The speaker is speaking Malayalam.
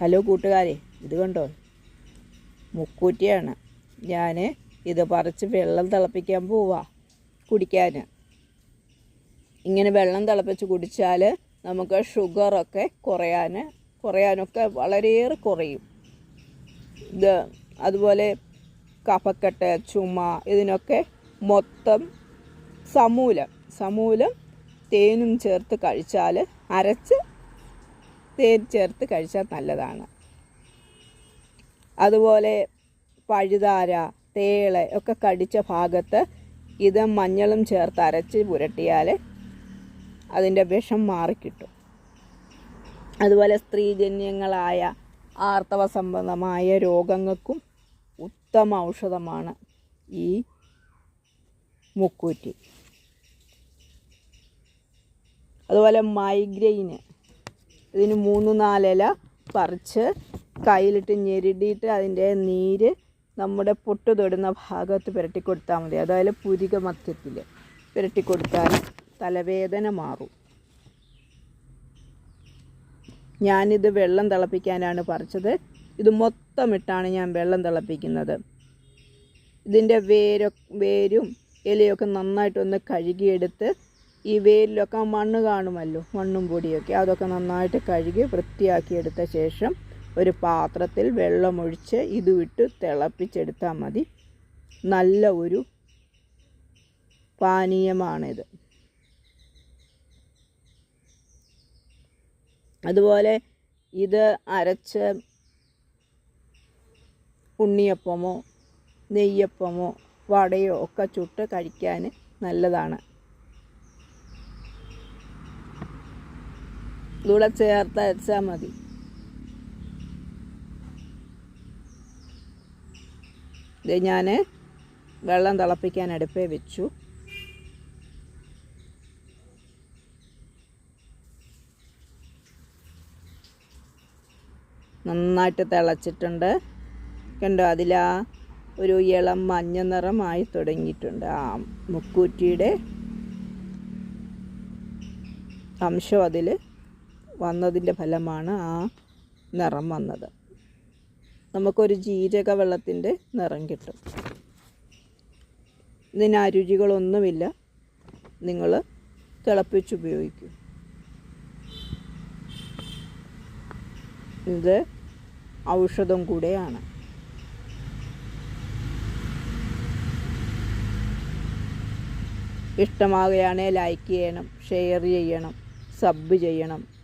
ഹലോ കൂട്ടുകാരെ ഇത് കണ്ടോ? മുക്കൂറ്റിയാണ്. ഞാൻ ഇത് പറിച്ച് വെള്ളം തിളപ്പിക്കാൻ പോവാ കുടിക്കാൻ ഇങ്ങനെ വെള്ളം തിളപ്പിച്ച് കുടിച്ചാൽ നമുക്ക് ഷുഗറൊക്കെ കുറയാൻ കുറയാനൊക്കെ വളരെയേറെ കുറയും. ഇത് അതുപോലെ കഫക്കെട്ട് ചുമ ഇതിനൊക്കെ മൊത്തം സമൂലം സമൂലം തേനും ചേർത്ത് കഴിച്ചാൽ അരച്ച് തേൻ ചേർത്ത് കഴിച്ചാൽ നല്ലതാണ്. അതുപോലെ പഴുതാര തേൾ ഒക്കെ കടിച്ച ഭാഗത്ത് ഇത് മഞ്ഞളും ചേർത്ത് അരച്ച് പുരട്ടിയാൽ അതിന്റെ വിഷം മാറിക്കിട്ടും. അതുപോലെ സ്ത്രീജന്യങ്ങളായ ആർത്തവ സംബന്ധമായ രോഗങ്ങൾക്കും ഉത്തമ ഔഷധമാണ് ഈ മുക്കൂറ്റി. അതുപോലെ മൈഗ്രെയിന് ഇതിന് മൂന്ന് നാലില പറിച്ച് കയ്യിലിട്ട് ഞെരുടിയിട്ട് അതിന്റെ നീര് നമ്മുടെ പൊട്ട് തൊടുന്ന ഭാഗത്ത് പുരട്ടി കൊടുത്താൽ മതി. അതായത് പുരിക മധ്യത്തിൽ പുരട്ടി കൊടുത്താൽ തലവേദന മാറും. ഞാനിത് വെള്ളം തിളപ്പിക്കാനാണ് പറിച്ചത്. ഇത് മൊത്തം ഇട്ടാണ് ഞാൻ വെള്ളം തിളപ്പിക്കുന്നത്. ഇതിന്റെ വേരൊ വേരും ഇലയൊക്കെ നന്നായിട്ടൊന്ന് കഴുകിയെടുത്ത് ഈ വേരിലൊക്കെ മണ്ണ് കാണുമല്ലോ മണ്ണും പൊടിയൊക്കെ. അതൊക്കെ നന്നായിട്ട് കഴുകി വൃത്തിയാക്കി എടുത്ത ശേഷം ഒരു പാത്രത്തിൽ വെള്ളമൊഴിച്ച് ഇത് വിട്ട് തിളപ്പിച്ചെടുത്താൽ മതി. നല്ല ഒരു പാനീയമാണിത്. അതുപോലെ ഇത് അരച്ച് ഉണ്ണിയപ്പമോ നെയ്യപ്പമോ വടയോ ഒക്കെ ചുട്ട് കഴിക്കാൻ നല്ലതാണ്. ഇതൂടെ ചേർത്ത് അരച്ചാൽ മതി. ഇത് ഞാൻ വെള്ളം തിളപ്പിക്കാൻ അടുപ്പേ വെച്ചു. നന്നായിട്ട് തിളച്ചിട്ടുണ്ട്. കണ്ടോ അതിലാ ഒരു ഇളം മഞ്ഞ നിറമായി തുടങ്ങിയിട്ടുണ്ട് ആ മുക്കൂറ്റിയുടെ. അംശം അതിൽ വന്നതിന്റെ ഫലമാണ് ആ നിറം വന്നത്. നമുക്കൊരു ജീരക വെള്ളത്തിന്റെ നിറം കിട്ടും. ഇതിന് അരുചികളൊന്നുമില്ല നിങ്ങൾ തിളപ്പിച്ചുപയോഗിക്കും. ഇത് ഔഷധം കൂടെയാണ്. ഇഷ്ടമാകുകയാണെങ്കിൽ ലൈക്ക് ചെയ്യണം ഷെയർ ചെയ്യണം സബ് ചെയ്യണം.